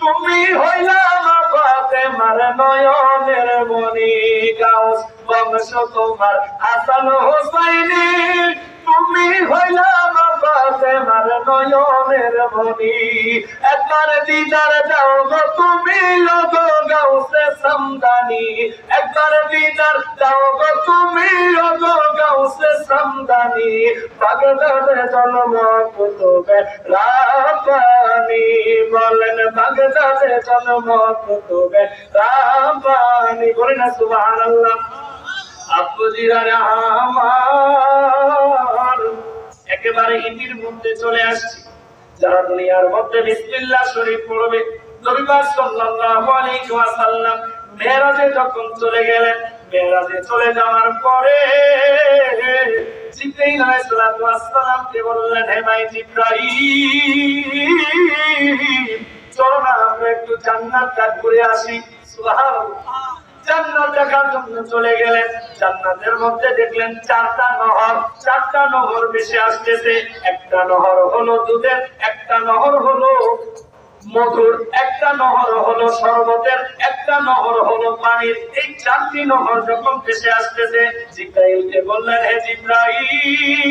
তুমি হইলাম ফাতেমার নয়নের মনি গাউস। বংশ তোমার হাসান হুসাইনি। তুমি হইলাম নয়নের মনি একবার দিদার দাও গো তুমি লগো গাউসে সমদানি। একবার দিদার দাও গো তুমি লগো গাউসে সমদানি। বাগদাদে জন্ম কুতুবে রাব্বানি বলেন, বাগদাদে জন্ম কুতুবে রাব্বানি বলেন সুবহানাল্লাহ। আপুজিরা আমার একেবারে হিন্দির মধ্যে চলে আসছি। যারা দুনিয়ার মধ্যে বিসমিল্লাহ শরীফ পড়বে, নবী পাক সাল্লাল্লাহু আলাইহি ওয়াসাল্লাম মেরাজে যখন চলে গেলেন, মেরাজে চলে যাওয়ার পরে জিবরাইল আলাইহিস সালাতু ওয়াসসালাম বললেন, হে ভাই জিবরাইল, চলো না, আমরা একটু জান্নাতটা ঘুরে আসি। সুবহানাল্লাহ। জান্নাত দেখার জন্য চলে গেলেন। জান্নাতের মধ্যে দেখলেন চারটা নহর। চারটা নহর বেশি আসতেছে। একটা নহর হলো দুধের, একটা নহর হলো মধুর, একটা নহর হলো শরবতের, একটা নহর হলো পানির। এই চারটি নহর যখন ভেসে আসতেছে, জিব্রাইলকে বললেন, হে জিব্রাইল!